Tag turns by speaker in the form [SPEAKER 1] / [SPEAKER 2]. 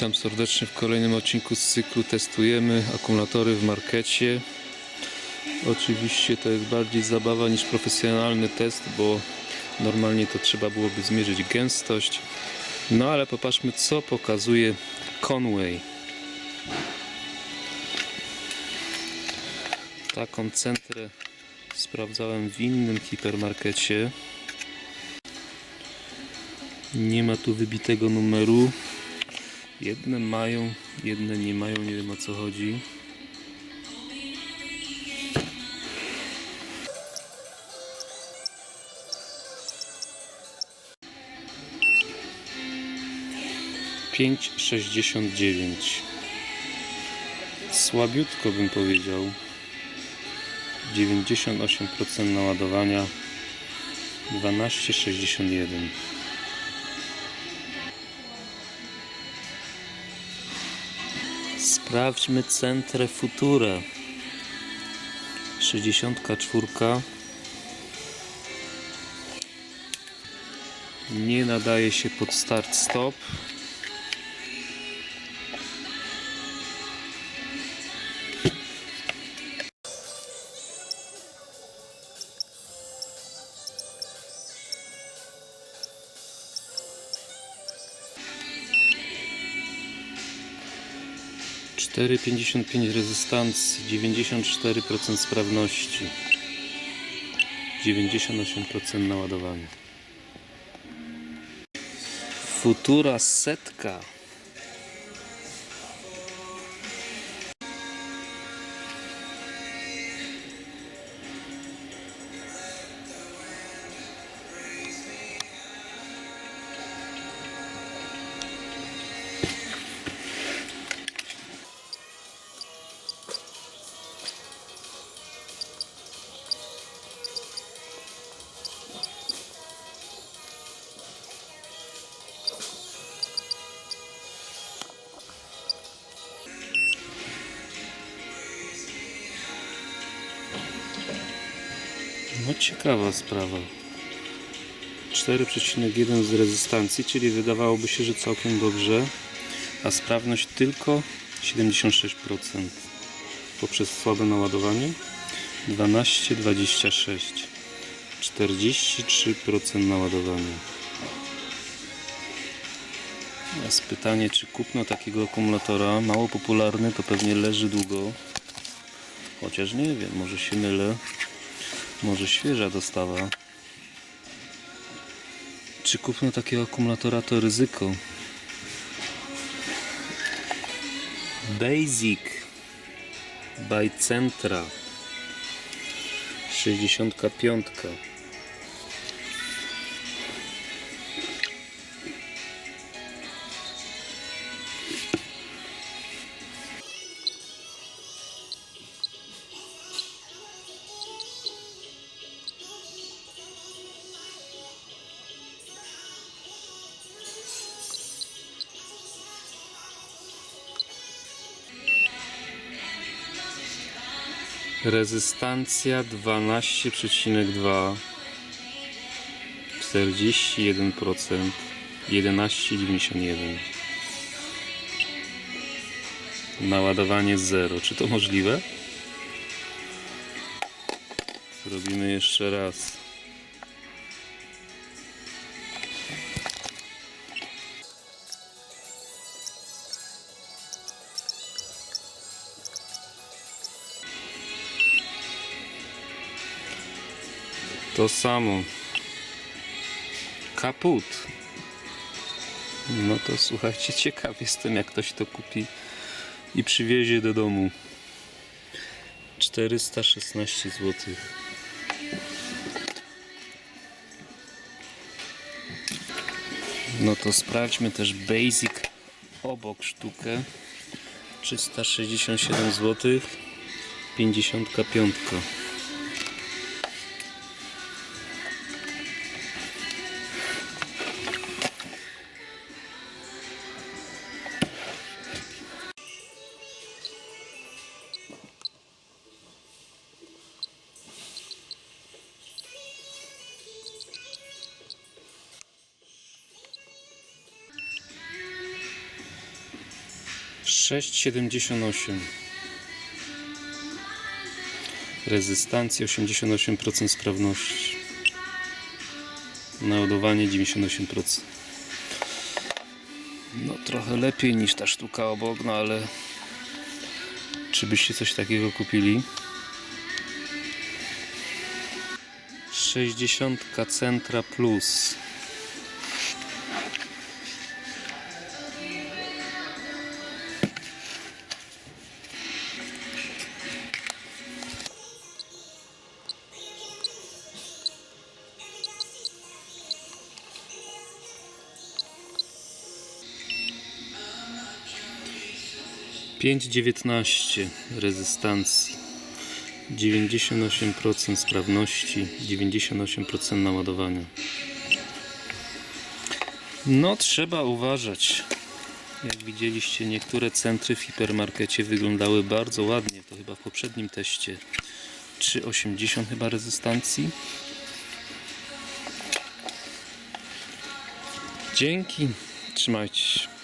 [SPEAKER 1] Witam serdecznie w kolejnym odcinku z cyklu Testujemy akumulatory w markecie. Oczywiście to jest bardziej zabawa niż profesjonalny test, bo normalnie to trzeba byłoby zmierzyć gęstość. No ale popatrzmy co pokazuje Conway. Taką centrę sprawdzałem w innym hipermarkecie. Nie ma tu wybitego numeru. Jedne mają, jedne nie mają, nie wiem o co chodzi. Pięć sześćdziesiąt dziewięć. Słabiutko bym powiedział. 98% naładowania. 12,61. Sprawdźmy centrę Futura. 64. Nie nadaje się pod start stop. Cztery pięćdziesiąt pięć rezystancji, 94% sprawności, 98% naładowania. Futura setka. No ciekawa sprawa. 4,1 z rezystancji, czyli wydawałoby się, że całkiem dobrze, a sprawność tylko 76% poprzez słabe naładowanie 12,26 43% naładowania. Jest pytanie, czy kupno takiego akumulatora, mało popularny, to pewnie leży długo. Chociaż nie wiem, może się mylę. Może świeża dostawa. Czy kupno takiego akumulatora to ryzyko? Basic by Centra 65 Rezystancja 12,2 41% 11,91 Naładowanie 0. Czy to możliwe? Zrobimy jeszcze raz. To samo. Kaput. No to słuchajcie, ciekaw jestem jak ktoś to kupi i przywiezie do domu. 416 zł. No to sprawdźmy też Basic obok sztukę. 367 zł. 55. 6,78 Rezystancja 88% sprawności. Naładowanie 98% No trochę lepiej niż ta sztuka obok, no ale czy byście coś takiego kupili? 60 Centra Plus Pięć dziewiętnaście rezystancji. 98% sprawności 98% naładowania. No trzeba uważać. Jak widzieliście niektóre centry w hipermarkecie wyglądały bardzo ładnie. To chyba w poprzednim teście 3,80 chyba rezystancji. Dzięki. Trzymajcie się